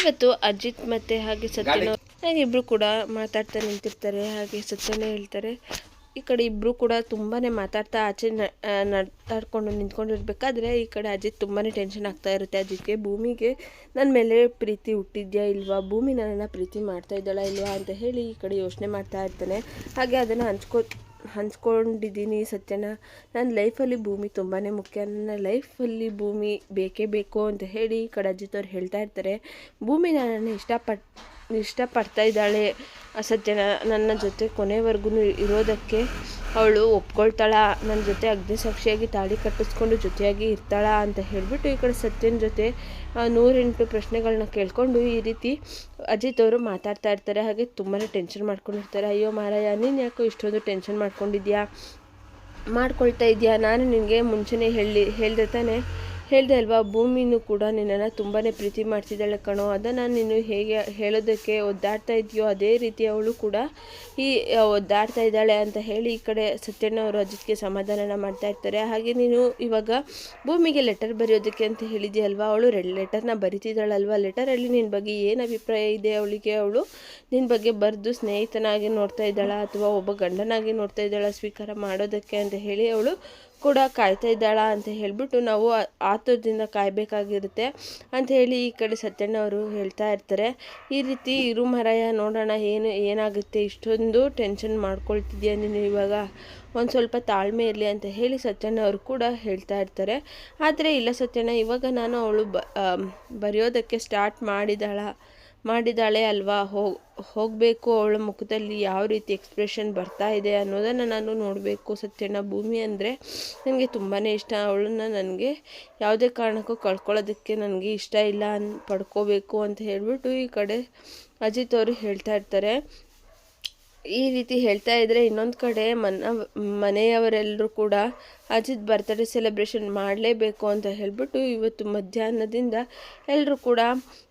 ಇವತ್ತು ಅಜಿತ್ ಮತ್ತೆ ಹಾಗೆ ಸತ್ಯನ ಹಾಗೆ ಇಬ್ರು ಕೂಡ ಮಾತಾಡ್ತಾ ನಿಂತಿರ್ತಾರೆ ಹಾಗೆ ಸತ್ಯನ ಹೇಳ್ತಾರೆ. ಈ ಕಡೆ ಇಬ್ರು ಕೂಡ ತುಂಬಾನೇ ಮಾತಾಡ್ತಾ ಆಚೆ ನಡ್ತಾಡ್ಕೊಂಡು ನಿಂತ್ಕೊಂಡಿರ್ಬೇಕಾದ್ರೆ ಈ ಕಡೆ ಅಜಿತ್ ತುಂಬಾನೇ ಟೆನ್ಷನ್ ಆಗ್ತಾ ಇರುತ್ತೆ ಅಜಿತ್ಗೆ. ಭೂಮಿಗೆ ನನ್ನ ಮೇಲೆ ಪ್ರೀತಿ ಹುಟ್ಟಿದ್ಯಾ ಇಲ್ವಾ? ಭೂಮಿ ನನ್ನನ್ನು ಪ್ರೀತಿ ಮಾಡ್ತಾ ಇದ್ದಾಳ ಇಲ್ವಾ? ಅಂತ ಹೇಳಿ ಈ ಕಡೆ ಯೋಚನೆ ಮಾಡ್ತಾ ಇರ್ತಾನೆ. ಹಾಗೆ ಅದನ್ನು ಹಂಚ್ಕೋ ಹಂಚ್ಕೊಂಡಿದ್ದೀನಿ ಸತ್ಯನ ನನ್ನ ಲೈಫಲ್ಲಿ ಭೂಮಿ ತುಂಬಾ ಮುಖ್ಯ. ನನ್ನ ಲೈಫಲ್ಲಿ ಭೂಮಿ ಬೇಕೇ ಬೇಕು ಅಂತ ಹೇಳಿ ಕಡಜಿತವ್ರು ಹೇಳ್ತಾ ಇರ್ತಾರೆ. ಭೂಮಿ ನಾನು ಇಷ್ಟಪಟ್ ಇಷ್ಟಪಡ್ತಾ ಇದ್ದಾಳೆ. ಸತ್ಯನ ನನ್ನ ಜೊತೆ ಕೊನೆವರೆಗೂ ಇರೋದಕ್ಕೆ ಅವಳು ಒಪ್ಕೊಳ್ತಾಳ. ನನ್ನ ಜೊತೆ ಅಗ್ನಿಸಾಕ್ಷಿಯಾಗಿ ತಾಳಿ ಕಟ್ಟಿಸ್ಕೊಂಡು ಜೊತೆಯಾಗಿ ಇರ್ತಾಳ ಅಂತ ಹೇಳಿಬಿಟ್ಟು ಈ ಕಡೆ ಸತ್ಯನ ಜೊತೆ ನೂರೆಂಟು ಪ್ರಶ್ನೆಗಳನ್ನ ಕೇಳ್ಕೊಂಡು ಈ ರೀತಿ ಅಜಿತ್ ಅವರು ಮಾತಾಡ್ತಾ ಇರ್ತಾರೆ. ಹಾಗೆ ತುಂಬಾ ಟೆನ್ಷನ್ ಮಾಡ್ಕೊಂಡಿರ್ತಾರೆ ಅಯ್ಯೋ ಮಾರಾಯ, ನೀನು ಯಾಕೋ ಇಷ್ಟೊಂದು ಟೆನ್ಷನ್ ಮಾಡ್ಕೊಂಡಿದ್ಯಾ? ಮಾಡ್ಕೊಳ್ತಾ ಇದೆಯಾ? ನಾನು ನಿನಗೆ ಮುಂಚೆನೇ ಹೇಳಿ, ಹೇಳಿದೆ ತಾನೆ. ಹೇಳಿದೆ ಅಲ್ವಾ, ಭೂಮಿನೂ ಕೂಡ ನಿನ್ನನ್ನು ತುಂಬಾ ಪ್ರೀತಿ ಮಾಡ್ತಿದ್ದಾಳೆ ಕಣೋ. ಅದನ್ನು ನೀನು ಹೇಗೆ ಹೇಳೋದಕ್ಕೆ ಒದ್ದಾಡ್ತಾ ಇದೆಯೋ, ಅದೇ ರೀತಿ ಅವಳು ಕೂಡ ಈ ಒದ್ದಾಡ್ತಾ ಇದ್ದಾಳೆ ಅಂತ ಹೇಳಿ ಈ ಕಡೆ ಸತ್ಯಣ್ಣ ಅವರು ಅಜಿತ್ಗೆ ಸಮಾಧಾನನ ಮಾಡ್ತಾ ಇರ್ತಾರೆ. ಹಾಗೆ ನೀನು ಇವಾಗ ಭೂಮಿಗೆ ಲೆಟರ್ ಬರೆಯೋದಕ್ಕೆ ಅಂತ ಹೇಳಿದೆಯಲ್ವಾ ಅವಳು ರೆಡ್ ಲೆಟರ್ನ ಬರಿತಿದ್ದಾಳಲ್ವಾ? ಲೆಟರಲ್ಲಿ ನಿನ್ನ ಬಗ್ಗೆ ಏನು ಅಭಿಪ್ರಾಯ ಇದೆ ಅವಳಿಗೆ? ಅವಳು ನಿನ್ನ ಬಗ್ಗೆ ಬರೆದು ಸ್ನೇಹಿತನಾಗಿ ನೋಡ್ತಾ ಇದ್ದಾಳ ಅಥವಾ ಒಬ್ಬ ಗಂಡನಾಗಿ ನೋಡ್ತಾ ಇದ್ದಾಳ? ಸ್ವೀಕಾರ ಮಾಡೋದಕ್ಕೆ ಅಂತ ಹೇಳಿ ಅವಳು ಕೂಡ ಕಾಯ್ತಾ ಇದ್ದಾಳ ಅಂತ ಹೇಳಿಬಿಟ್ಟು ನಾವು ಆತುರದಿಂದ ಕಾಯಬೇಕಾಗಿರುತ್ತೆ ಅಂತ ಹೇಳಿ ಈ ಕಡೆ ಸತ್ಯಣ್ಣ ಅವರು ಹೇಳ್ತಾ ಇರ್ತಾರೆ. ಈ ರೀತಿ ಇರು ಮರಯ್ಯ ನೋಡೋಣ ಏನು ಏನಾಗುತ್ತೆ, ಇಷ್ಟೊಂದು ಟೆನ್ಷನ್ ಮಾಡ್ಕೊಳ್ತಿದ್ಯಾ ನೀನು ಇವಾಗ? ಒಂದು ಸ್ವಲ್ಪ ತಾಳ್ಮೆ ಇರಲಿ ಅಂತ ಹೇಳಿ ಸತ್ಯಣ್ಣ ಅವರು ಕೂಡ ಹೇಳ್ತಾ ಇರ್ತಾರೆ. ಆದರೆ ಇಲ್ಲ ಸತ್ಯಣ್ಣ, ಇವಾಗ ನಾನು ಅವಳು ಬರೆಯೋದಕ್ಕೆ ಸ್ಟಾರ್ಟ್ ಮಾಡಿದಾಳ ಮಾಡಿದಾಳೆ ಅಲ್ವಾ? ಹೋಗ್ ಹೋಗಬೇಕು ಅವಳ ಮುಖದಲ್ಲಿ ಯಾವ ರೀತಿ ಎಕ್ಸ್ಪ್ರೆಷನ್ ಬರ್ತಾ ಇದೆ ಅನ್ನೋದನ್ನು ನಾನು ನೋಡಬೇಕು. ಸತ್ಯಣ್ಣ, ಭೂಮಿ ಅಂದರೆ ನನಗೆ ತುಂಬಾ ಇಷ್ಟ. ಅವಳನ್ನ ನನಗೆ ಯಾವುದೇ ಕಾರಣಕ್ಕೂ ಕಳ್ಕೊಳ್ಳೋದಕ್ಕೆ ನನಗೆ ಇಷ್ಟ ಇಲ್ಲ ಅನ್ ಪಡ್ಕೋಬೇಕು ಅಂತ ಹೇಳ್ಬಿಟ್ಟು ಈ ಕಡೆ ಅಜಿತ್ ಅವರು ಹೇಳ್ತಾ ಇರ್ತಾರೆ. ಈ ರೀತಿ ಹೇಳ್ತಾ ಇದ್ರೆ ಇನ್ನೊಂದು ಕಡೆ ಮನ, ಮನೆಯವರೆಲ್ಲರೂ ಕೂಡ ಅಜಿತ್ ಬರ್ತ್ಡೇ ಸೆಲೆಬ್ರೇಷನ್ ಮಾಡಲೇಬೇಕು ಅಂತ ಹೇಳ್ಬಿಟ್ಟು ಇವತ್ತು ಮಧ್ಯಾಹ್ನದಿಂದ ಎಲ್ಲರೂ ಕೂಡ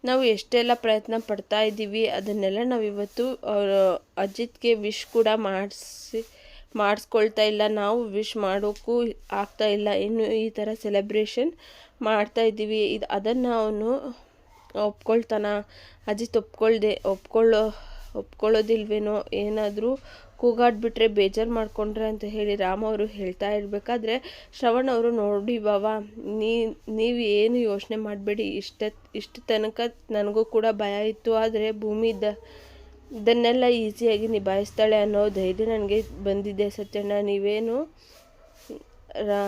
ನಾವು ಎಷ್ಟೆಲ್ಲ ಪ್ರಯತ್ನ ಪಡ್ತಾ ಇದ್ದೀವಿ, ಅದನ್ನೆಲ್ಲ ನಾವು ಇವತ್ತು ಅಜಿತ್ಗೆ ವಿಶ್ ಕೂಡ ಮಾಡಿಸಿ, ಮಾಡಿಸ್ಕೊಳ್ತಾ ಇಲ್ಲ. ನಾವು ವಿಶ್ ಮಾಡೋಕ್ಕೂ ಆಗ್ತಾ ಇಲ್ಲ. ಇನ್ನು ಈ ಥರ ಸೆಲೆಬ್ರೇಷನ್ ಮಾಡ್ತಾ ಇದ್ದೀವಿ. ಇದು ಅದನ್ನು ಅವನು ಒಪ್ಕೊಳ್ತಾನ. ಅಜಿತ್ ಒಪ್ಕೊಳ್ದೆ, ಒಪ್ಕೊಳ್ಳೋ ಒಪ್ಕೊಳ್ಳೋದಿಲ್ವೇನೋ ಏನಾದರೂ ಕೂಗಾಡ್ಬಿಟ್ರೆ ಬೇಜಾರು ಮಾಡಿಕೊಂಡ್ರೆ ಅಂತ ಹೇಳಿ ರಾಮ ಅವರು ಹೇಳ್ತಾ ಇರಬೇಕಾದ್ರೆ, ಶ್ರವಣ್ ಅವರು ನೋಡಿ ಬಾವ, ನೀ, ನೀವು ಏನು ಯೋಚನೆ ಮಾಡಬೇಡಿ. ಇಷ್ಟ, ಇಷ್ಟು ತನಕ ನನಗೂ ಕೂಡ ಭಯ ಇತ್ತು. ಆದರೆ ಭೂಮಿ ದ ಇದನ್ನೆಲ್ಲ ಈಸಿಯಾಗಿ ನಿಭಾಯಿಸ್ತಾಳೆ ಅನ್ನೋ ಧೈರ್ಯ ನನಗೆ ಬಂದಿದೆ ಸತ್ಯಣ್ಣ. ನೀವೇನು ರಾ,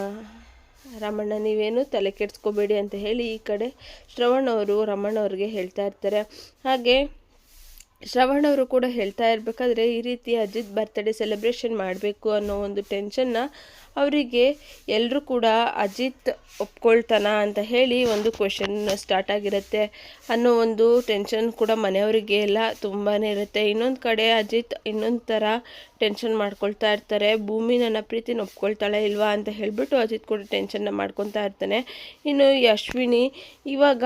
ರಾಮಣ್ಣ, ನೀವೇನು ತಲೆ ಕೆಡಿಸ್ಕೋಬೇಡಿ ಅಂತ ಹೇಳಿ ಈ ಕಡೆ ಶ್ರವಣ್ ಅವರು ರಮಣ್ಣವ್ರಿಗೆ ಹೇಳ್ತಾ ಇರ್ತಾರೆ. ಹಾಗೆ ಶ್ರವಣ್ ಅವರು ಕೂಡ ಹೇಳ್ತಾ ಇರಬೇಕಾದ್ರೆ ಈ ರೀತಿ ಅಜಿತ್ ಬರ್ತ್ಡೇ ಸೆಲೆಬ್ರೇಷನ್ ಮಾಡಬೇಕು ಅನ್ನೋ ಒಂದು ಟೆನ್ಷನ್ನ ಅವರಿಗೆ ಎಲ್ಲರೂ ಕೂಡ ಅಜಿತ್ ಒಪ್ಕೊಳ್ತಾನ ಅಂತ ಹೇಳಿ ಒಂದು ಕ್ವೆಶನ್ ಸ್ಟಾರ್ಟ್ ಆಗಿರುತ್ತೆ ಅನ್ನೋ ಒಂದು ಟೆನ್ಷನ್ ಕೂಡ ಮನೆಯವರಿಗೆ ಎಲ್ಲ ತುಂಬಾ ಇರುತ್ತೆ. ಇನ್ನೊಂದು ಕಡೆ ಅಜಿತ್ ಇನ್ನೊಂದು ಥರ ಟೆನ್ಷನ್ ಮಾಡ್ಕೊಳ್ತಾ ಇರ್ತಾರೆ. ಭೂಮಿ ನನ್ನ ಪ್ರೀತಿನ ಒಪ್ಕೊಳ್ತಾಳೆ ಇಲ್ವಾ ಅಂತ ಹೇಳಿಬಿಟ್ಟು ಅಜಿತ್ ಕೂಡ ಟೆನ್ಷನ್ನ ಮಾಡ್ಕೊತಾ ಇರ್ತಾನೆ. ಇನ್ನು ಅಶ್ವಿನಿ ಇವಾಗ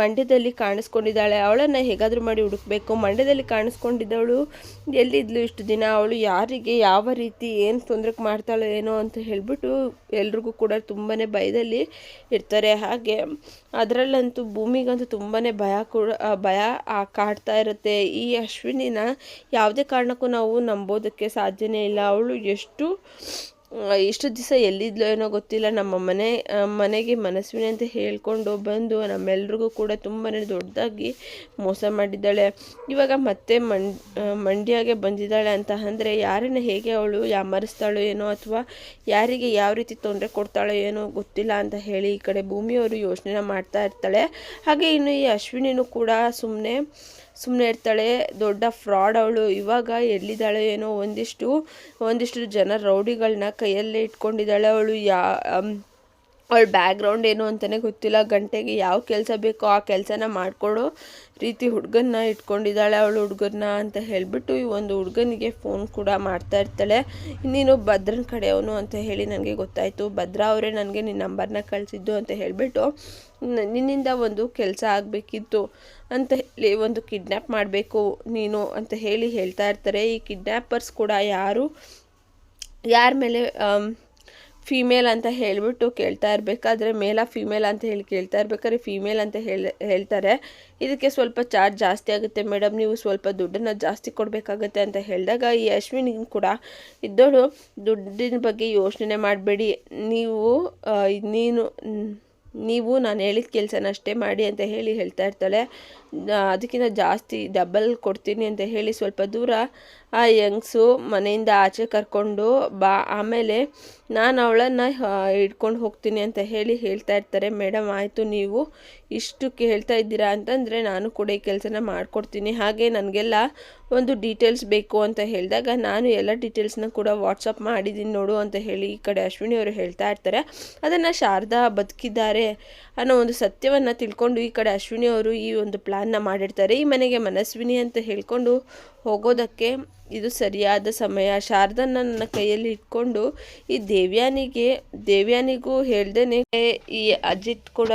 ಮಂಡ್ಯದಲ್ಲಿ ಕಾಣಿಸ್ಕೊಂಡಿದ್ದಾಳೆ. ಅವಳನ್ನು ಹೇಗಾದರೂ ಮಾಡಿ ಹುಡುಕ್ಬೇಕು. ಮಂಡ್ಯದಲ್ಲಿ ಕಾಣಿಸ್ಕೊಂಡಿದ್ದವಳು ಎಲ್ಲಿದ್ಲು ಇಷ್ಟು ದಿನ? ಅವಳು ಯಾರಿಗೆ, ಯಾವ ರೀತಿ, ಏನು ತೊಂದರೆ ಮಾಡ್ತಾಳೋ ಏನೋ ಅಂತ ಹೇಳಿಬಿಟ್ಟು ಎಲ್ರಿಗೂ ಕೂಡ ತುಂಬಾ ಭಯದಲ್ಲಿ ಇರ್ತಾರೆ. ಹಾಗೆ ಅದರಲ್ಲಂತೂ ಭೂಮಿಗಂತೂ ತುಂಬಾ ಭಯ ಕೂಡ ಭಯ ಕಾಡ್ತಾ ಇರುತ್ತೆ. ಈ ಅಶ್ವಿನಿನ ಯಾವುದೇ ಕಾರಣಕ್ಕೂ ನಾವು ನಂಬೋದಕ್ಕೆ ಸಾಧ್ಯನೇ ಇಲ್ಲ. ಅವಳು ಎಷ್ಟು ಇಷ್ಟು ದಿವಸ ಎಲ್ಲಿದ್ಲೋ ಏನೋ ಗೊತ್ತಿಲ್ಲ. ನಮ್ಮ ಮನೆ ಮನೆಗೆ ಮನಸ್ವಿನಿ ಅಂತ ಹೇಳ್ಕೊಂಡು ಬಂದು ನಮ್ಮೆಲ್ರಿಗೂ ಕೂಡ ತುಂಬಾ ದೊಡ್ಡದಾಗಿ ಮೋಸ ಮಾಡಿದ್ದಾಳೆ. ಇವಾಗ ಮತ್ತೆ ಮಂಡ್ ಮಂಡ್ಯಾಗೆ ಬಂದಿದ್ದಾಳೆ ಅಂತ ಅಂದರೆ ಯಾರನ್ನ ಹೇಗೆ ಅವಳು ಯಾಮರಿಸ್ತಾಳೋ ಏನೋ ಅಥವಾ ಯಾರಿಗೆ ಯಾವ ರೀತಿ ತೊಂದರೆ ಕೊಡ್ತಾಳೋ ಏನೋ ಗೊತ್ತಿಲ್ಲ ಅಂತ ಹೇಳಿ ಈ ಕಡೆ ಭೂಮಿಯವರು ಯೋಚನೆ ಮಾಡ್ತಾ ಇರ್ತಾಳೆ. ಹಾಗೆ ಇನ್ನು ಈ ಅಶ್ವಿನಿನೂ ಕೂಡ ಸುಮ್ಮನೆ ಸುಮ್ಮನೆ ಇರ್ತಾಳೆ. ದೊಡ್ಡ ಫ್ರಾಡ್ ಅವಳು. ಇವಾಗ ಎಲ್ಲಿದ್ದಾಳೆ ಏನೋ ಒಂದಿಷ್ಟು ಒಂದಿಷ್ಟು ಜನ ರೌಡಿಗಳನ್ನ ಕೈಯಲ್ಲೇ ಇಟ್ಕೊಂಡಿದ್ದಾಳೆ. ಅವಳು ಯಾ ಅವಳ ಬ್ಯಾಕ್ಗ್ರೌಂಡ್ ಏನು ಅಂತಲೇ ಗೊತ್ತಿಲ್ಲ. ಗಂಟೆಗೆ ಯಾವ ಕೆಲಸ ಬೇಕೋ ಆ ಕೆಲಸನ ಮಾಡಿಕೊಡೋ ರೀತಿ ಹುಡುಗನ್ನ ಇಟ್ಕೊಂಡಿದ್ದಾಳೆ ಅವಳು ಹುಡುಗನ್ನ ಅಂತ ಹೇಳಿಬಿಟ್ಟು ಈ ಒಂದು ಹುಡುಗನಿಗೆ ಫೋನ್ ಕೂಡ ಮಾಡ್ತಾ ಇರ್ತಾಳೆ. ನೀನು ಭದ್ರನ ಕಡೆಯವನು ಅಂತ ಹೇಳಿ ನನಗೆ ಗೊತ್ತಾಯಿತು. ಭದ್ರ ಅವರೇ ನನಗೆ ನಿನ್ನ ನಂಬರ್ನ ಕಳಿಸಿದ್ದು ಅಂತ ಹೇಳಿಬಿಟ್ಟು ನಿನ್ನಿಂದ ಒಂದು ಕೆಲಸ ಆಗಬೇಕಿತ್ತು ಅಂತ ಹೇಳಿ ಒಂದು ಕಿಡ್ನ್ಯಾಪ್ ಮಾಡಬೇಕು ನೀನು ಅಂತ ಹೇಳಿ ಹೇಳ್ತಾ ಇರ್ತಾರೆ. ಈ ಕಿಡ್ನ್ಯಾಪರ್ಸ್ ಕೂಡ ಯಾರು ಯಾರ ಮೇಲೆ ಫೀಮೇಲ್ ಅಂತ ಹೇಳಿಬಿಟ್ಟು ಕೇಳ್ತಾ ಇರಬೇಕಾದ್ರೆ ಮೇಲ ಫೀಮೇಲ್ ಅಂತ ಹೇಳಿ ಕೇಳ್ತಾ ಇರ್ಬೇಕಾದ್ರೆ ಫೀಮೇಲ್ ಅಂತ ಹೇಳಿ, ಹೇಳ್ತಾರೆ. ಇದಕ್ಕೆ ಸ್ವಲ್ಪ ಚಾರ್ಜ್ ಜಾಸ್ತಿ ಆಗುತ್ತೆ ಮೇಡಮ್ ನೀವು ಸ್ವಲ್ಪ ದುಡ್ಡನ್ನು ಜಾಸ್ತಿ ಕೊಡಬೇಕಾಗತ್ತೆ ಅಂತ ಹೇಳಿದಾಗ ಈ ಅಶ್ವಿನಿ ಕೂಡ, ಇದ್ದೋಳು ದುಡ್ಡಿನ ಬಗ್ಗೆ ಯೋಚನೆ ಮಾಡಬೇಡಿ. ನೀವು ನೀನು ನೀವು ನಾನು ಹೇಳಿದ ಕೆಲಸನ ಅಷ್ಟೇ ಮಾಡಿ ಅಂತ ಹೇಳಿ ಹೇಳ್ತಾ ಇರ್ತಾಳೆ. ಅದಕ್ಕಿಂತ ಜಾಸ್ತಿ ಡಬಲ್ ಕೊಡ್ತೀನಿ ಅಂತ ಹೇಳಿ ಸ್ವಲ್ಪ ದೂರ ಆ ಯಂಗ್ಸು ಮನೆಯಿಂದ ಆಚೆ ಕರ್ಕೊಂಡು ಬಾ, ಆಮೇಲೆ ನಾನು ಅವಳನ್ನು ಹಿಡ್ಕೊಂಡು ಹೋಗ್ತೀನಿ ಅಂತ ಹೇಳಿ ಹೇಳ್ತಾ ಇರ್ತಾರೆ. ಮೇಡಮ್, ಆಯಿತು ನೀವು ಇಷ್ಟು ಕೇಳ್ತಾ ಇದ್ದೀರಾ ಅಂತಂದರೆ ನಾನು ಕೂಡ ಈ ಕೆಲಸನ ಮಾಡಿಕೊಡ್ತೀನಿ. ಹಾಗೆ ನನಗೆಲ್ಲ ಒಂದು ಡೀಟೇಲ್ಸ್ ಬೇಕು ಅಂತ ಹೇಳಿದಾಗ ನಾನು ಎಲ್ಲ ಡೀಟೇಲ್ಸ್ನ ಕೂಡ ವಾಟ್ಸಪ್ ಮಾಡಿದ್ದೀನಿ ನೋಡು ಅಂತ ಹೇಳಿ ಈ ಕಡೆ ಅಶ್ವಿನಿ ಅವರು ಹೇಳ್ತಾ ಇರ್ತಾರೆ. ಅದನ್ನು ಶಾರದಾ ಬದುಕಿದ್ದಾರೆ ಅನ್ನೋ ಒಂದು ಸತ್ಯವನ್ನು ತಿಳ್ಕೊಂಡು ಈ ಕಡೆ ಅಶ್ವಿನಿ ಅವರು ಈ ಒಂದು ಪ್ಲ್ಯಾನ್ನ ಮಾಡಿರ್ತಾರೆ. ಈ ಮನೆಗೆ ಮನಸ್ವಿನಿ ಅಂತ ಹೇಳ್ಕೊಂಡು ಹೋಗೋದಕ್ಕೆ ಇದು ಸರಿಯಾದ ಸಮಯ. ಶಾರದನ್ನ ನನ್ನ ಕೈಯಲ್ಲಿ ಇಟ್ಕೊಂಡು ಈ ದೇವ್ಯಾನಿಗೆ, ದೇವ್ಯಾನಿಗೂ ಹೇಳ್ದೇನೆ ಈ ಅಜಿತ್ ಕೂಡ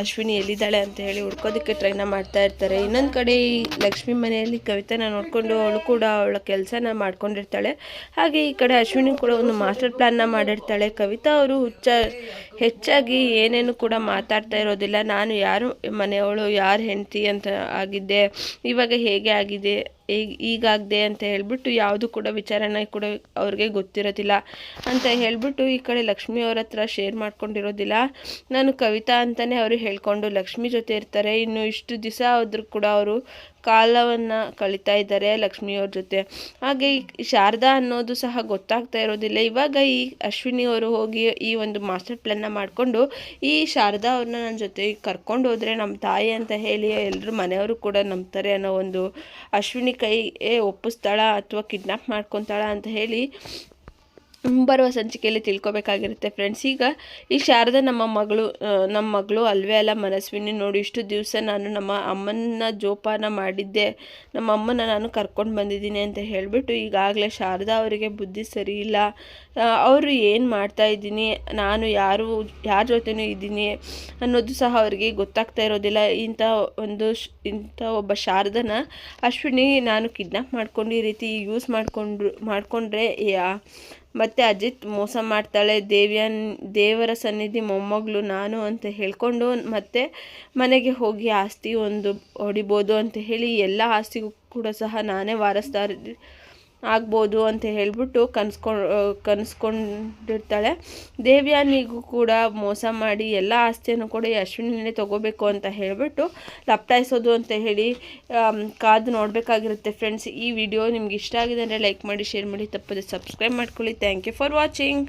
ಅಶ್ವಿನಿ ಎಲ್ಲಿದ್ದಾಳೆ ಅಂತ ಹೇಳಿ ಹುಡ್ಕೋದಕ್ಕೆ ಟ್ರೈನ ಮಾಡ್ತಾ ಇರ್ತಾರೆ. ಇನ್ನೊಂದು ಕಡೆ ಈ ಲಕ್ಷ್ಮಿ ಮನೆಯಲ್ಲಿ ಕವಿತಾನ ನೋಡಿಕೊಂಡು ಅವಳು ಕೂಡ ಅವಳ ಕೆಲಸನ ಮಾಡ್ಕೊಂಡಿರ್ತಾಳೆ. ಹಾಗೆ ಈ ಕಡೆ ಅಶ್ವಿನಿ ಕೂಡ ಒಂದು ಮಾಸ್ಟರ್ ಪ್ಲ್ಯಾನ್ನ ಮಾಡಿರ್ತಾಳೆ. ಕವಿತಾ ಅವರು ಹುಚ್ಚ, ಹೆಚ್ಚಾಗಿ ಏನೇನು ಕೂಡ ಮಾತಾಡ್ತಾ ಇರೋದಿಲ್ಲ. ನಾನು ಯಾರು, ಮನೆಯವಳು ಯಾರು ಹೆಂಡತಿ ಅಂತ ಆಗಿದ್ದೆ, ಇವಾಗ ಹೇಗೆ ಆಗಿದೆ ಈಗ ಈಗಾಗದೆ ಅಂತ ಹೇಳಿಬಿಟ್ಟು ಯಾವುದು ಕೂಡ ವಿಚಾರಣೆ ಕೂಡ ಅವ್ರಿಗೆ ಗೊತ್ತಿರೋದಿಲ್ಲ ಅಂತ ಹೇಳಿಬಿಟ್ಟು ಈ ಕಡೆ ಲಕ್ಷ್ಮಿ ಅವ್ರ ಹತ್ರ ಶೇರ್ ಮಾಡ್ಕೊಂಡಿರೋದಿಲ್ಲ. ನಾನು ಕವಿತಾ ಅಂತಲೇ ಅವರು ಹೇಳ್ಕೊಂಡು ಲಕ್ಷ್ಮಿ ಜೊತೆ ಇರ್ತಾರೆ. ಇನ್ನು ಇಷ್ಟು ದಿವಸ ಆದರೂ ಕೂಡ ಅವರು ಕಾಲವನ್ನು ಕಳೀತಾ ಇದ್ದಾರೆ ಲಕ್ಷ್ಮಿಯವ್ರ ಜೊತೆ. ಹಾಗೆ ಈ ಶಾರದಾ ಅನ್ನೋದು ಸಹ ಗೊತ್ತಾಗ್ತಾ ಇರೋದಿಲ್ಲ. ಇವಾಗ ಈ ಅಶ್ವಿನಿ ಅವರು ಹೋಗಿ ಈ ಒಂದು ಮಾಸ್ಟರ್ ಪ್ಲ್ಯಾನ್ನ ಮಾಡಿಕೊಂಡು ಈ ಶಾರದಾ ಅವ್ರನ್ನ ನನ್ನ ಜೊತೆ ಕರ್ಕೊಂಡು ಹೋದರೆ ನಮ್ಮ ತಾಯಿ ಅಂತ ಹೇಳಿ ಎಲ್ಲರೂ ಮನೆಯವರು ಕೂಡ ನಂಬ್ತಾರೆ ಅನ್ನೋ ಒಂದು ಅಶ್ವಿನಿ ಕೈ ಒಪ್ಪಿಸ್ತಾಳ ಅಥವಾ ಕಿಡ್ನಾಪ್ ಮಾಡ್ಕೊತಾಳ ಅಂತ ಹೇಳಿ ಮುಂಬರುವ ಸಂಚಿಕೆಯಲ್ಲಿ ತಿಳ್ಕೊಬೇಕಾಗಿರುತ್ತೆ ಫ್ರೆಂಡ್ಸ್ ಈಗ ಈ ಶಾರದಾ ನಮ್ಮ ಮಗಳು ನಮ್ಮ ಮಗಳು ಅಲ್ವೇ ಅಲ್ಲ ಮನಸ್ವಿನಿ. ನೋಡಿ, ಇಷ್ಟು ದಿವಸ ನಾನು ನಮ್ಮ ಅಮ್ಮನ ಜೋಪಾನ ಮಾಡಿದ್ದೆ. ನಮ್ಮ ಅಮ್ಮನ ನಾನು ಕರ್ಕೊಂಡು ಬಂದಿದ್ದೀನಿ ಅಂತ ಹೇಳಿಬಿಟ್ಟು ಈಗಾಗಲೇ ಶಾರದಾ ಅವರಿಗೆ ಬುದ್ಧಿ ಸರಿ ಇಲ್ಲ. ಅವರು ಏನು ಮಾಡ್ತಾ ಇದ್ದೀನಿ? ನಾನು ಯಾರು, ಯಾರ ಜೊತೆನೂ ಇದ್ದೀನಿ ಅನ್ನೋದು ಸಹ ಅವರಿಗೆ ಗೊತ್ತಾಗ್ತಾ ಇರೋದಿಲ್ಲ. ಇಂಥ ಒಂದು ಇಂಥ ಒಬ್ಬ ಶಾರದನ ಅಶ್ವಿನಿ ನಾನು ಕಿಡ್ನಾಪ್ ಮಾಡ್ಕೊಂಡು ಈ ರೀತಿ ಯೂಸ್ ಮಾಡಿಕೊಂಡ್ರು, ಮಾಡಿಕೊಂಡ್ರೆ ಮತ್ತು ಅಜಿತ್ ಮೋಸ ಮಾಡ್ತಾಳೆ, ದೇವಿಯನ್, ದೇವರ ಸನ್ನಿಧಿ ಮೊಮ್ಮಗಳು ನಾನು ಅಂತ ಹೇಳಿಕೊಂಡು ಮತ್ತೆ ಮನೆಗೆ ಹೋಗಿ ಆಸ್ತಿ ಒಂದು ಹೊಡಿಬೋದು ಅಂತ ಹೇಳಿ ಎಲ್ಲ ಆಸ್ತಿಗೂ ಕೂಡ ಸಹ ನಾನೇ ವಾರಸ್ದಾರ ಆಗ್ಬೋದು ಅಂತ ಹೇಳ್ಬಿಟ್ಟು ಕನ್ಸ್ಕೊಂಡು ಕನಸ್ಕೊಂಡಿರ್ತಾಳೆ. ದೇವ್ಯಾನಿಗೂ ಕೂಡ ಮೋಸ ಮಾಡಿ ಎಲ್ಲ ಆಸ್ತಿಯನ್ನು ಕೂಡ ಈ ಅಶ್ವಿನಿನೇ ತಗೋಬೇಕು ಅಂತ ಹೇಳಿಬಿಟ್ಟು ಲಪ್ಟಾಯಿಸೋದು ಅಂತ ಹೇಳಿ ಕಾದು ನೋಡಬೇಕಾಗಿರುತ್ತೆ ಫ್ರೆಂಡ್ಸ್. ಈ ವಿಡಿಯೋ ನಿಮ್ಗೆ ಇಷ್ಟ ಆಗಿದೆ ಅಂದರೆ ಲೈಕ್ ಮಾಡಿ, ಶೇರ್ ಮಾಡಿ, ತಪ್ಪದೆ ಸಬ್ಸ್ಕ್ರೈಬ್ ಮಾಡ್ಕೊಳ್ಳಿ. Thank you for watching.